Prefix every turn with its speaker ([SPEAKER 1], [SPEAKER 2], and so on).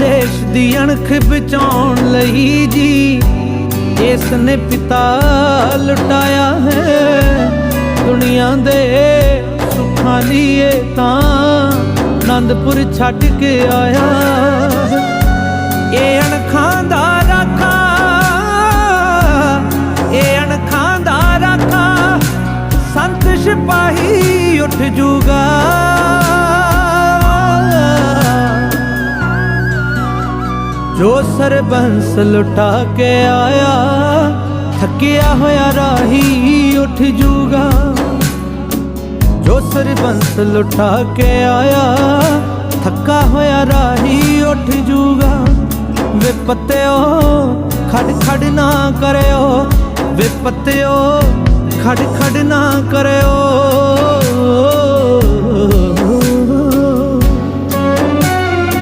[SPEAKER 1] ਦੇਸ਼ ਦੀ ਅਣਖ ਬਚਾਉਣ ਲਈ ਜੀ। ਇਸ ਨੇ ਪਿਤਾ ਲੁਟਾਇਆ ਹੈ। ਦੁਨੀਆ ਦੇ ਸੁੱਖਾਂ ਲੀਏ ਤਾਂ ਆਨੰਦਪੁਰ ਛੱਡ ਕੇ ਆਇਆ ਇਹ ਅਣਖਾਂ ਦਾ ਰਾਖਾ, ਇਹ ਅਣਖਾਂ ਦਾ ਰਾਖਾ। ਸੰਤ ਸਿਪਾਹੀ ਉੱਠ ਜੂਗਾ। ਜੋ ਸਰਬੰਸ ਲੁਟਾ ਕੇ ਆਇਆ, ਥੱਕਿਆ ਹੋਇਆ ਰਾਹੀ ਉੱਠ ਜੂਗਾ। ਜੋ ਸਰਬੰਸ ਲੁਟਾ ਕੇ ਆਇਆ, ਥੱਕਾ ਹੋਇਆ ਰਾਹੀ ਉੱਠ ਜੂਗਾ। ਵੇ ਪੱਤਿਓ ਖੜ ਖੜ ਨਾ ਕਰਿਓ ਵੇ ਪੱਤਿਓ ਖੜ ਖੜ ਨਾ ਕਰਿਓ।